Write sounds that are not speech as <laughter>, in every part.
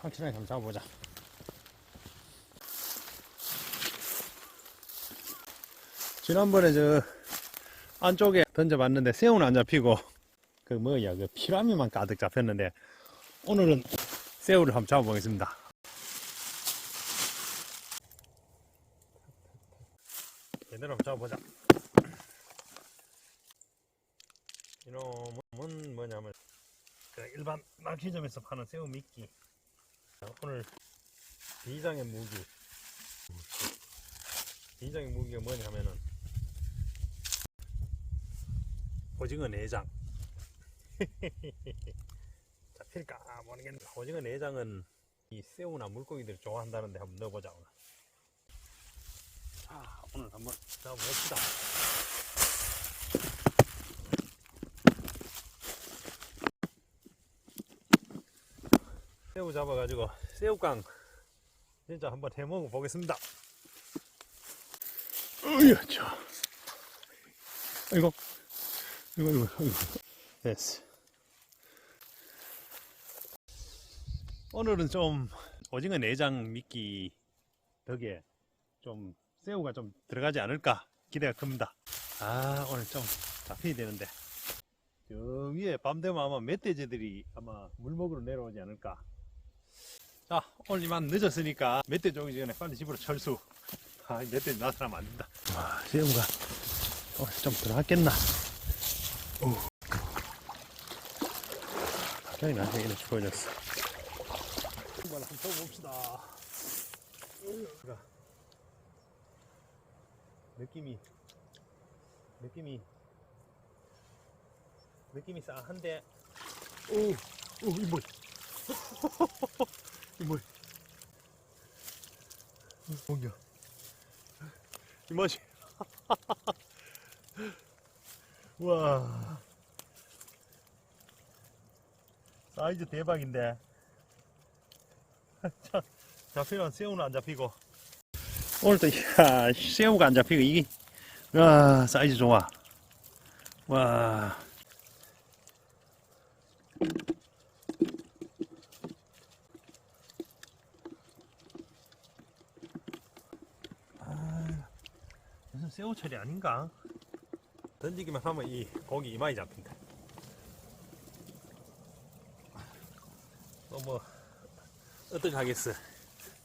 확실하게 한번 잡아보자. 지난번에 저 안쪽에 던져봤는데 새우는 안 잡히고 그 뭐야 그 피라미만 가득 잡혔는데 오늘은 새우를 한번 잡아보겠습니다. 제대로 한번 잡아보자. 이놈은 뭐냐면 그 일반 낚시점에서 파는 새우 미끼. 오늘 비장의 무기. 비장의 무기가 뭐냐면은 오징어 내장. 잡힐까 <laughs> 모르겠는데 오징어 내장은 이 새우나 물고기들이 좋아한다는데 한번 넣어보자 오늘. 자 오늘 한번 잡아봅시다. 새우 잡아가지고 새우깡 진짜 한번 해 먹어 보겠습니다. 으야, 자. 이거, 이거, 이거, 이거. 됐어. 오늘은 좀 오징어 내장 미끼 덕에 좀 새우가 좀 들어가지 않을까 기대가 큽니다. 아, 오늘 좀 잡혀야 되는데. 저 위에 밤 되면 아마 멧돼지들이 아마 물 먹으러 내려오지 않을까. 자, 오늘 이만 늦었으니까 멧돼지 오기 전에 빨리 집으로 철수. 아, 멧돼지 나타나면 안 된다. 와, 새우가 오늘 좀 들어갔겠나? 오. 갑자기 나한테 이렇게 보여줬어. 한번 한번 쳐봅시다. 으이가. 느낌이, 느낌이, 느낌이 싸한데, 오, 오, 이 뭐야? <laughs> 이 뭐야? 뭔가? 이 맛이. 와. 사이즈 대박인데. <laughs> 자, 잡히면 새우는 안 잡히고. 오늘도, 야, 새우가 안 잡히고, 이게, 와, 사이즈 좋아. 와. 무슨 새우철이 아닌가? 던지기만 하면 이 고기 이마이 잡힌다. 또 뭐, 어떡하겠어.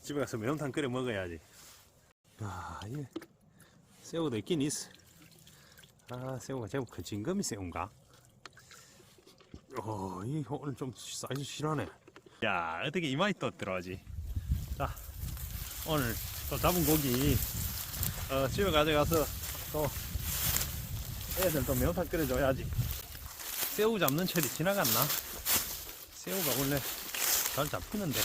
집에 가서 매운탕 끓여 먹어야지. 아, 예. 새우도 있긴 있어. 아, 새우가 제법 큰 징검이 새우인가? 어, 이 오늘 좀 사이즈 실하네. 야, 어떻게 이마이 또 들어가지? 자, 오늘 또 잡은 고기 어, 집에 가져가서 또 애들 또 매운탕 끓여줘야지. 새우 잡는 철이 지나갔나? 새우가 원래 잘 잡히는데.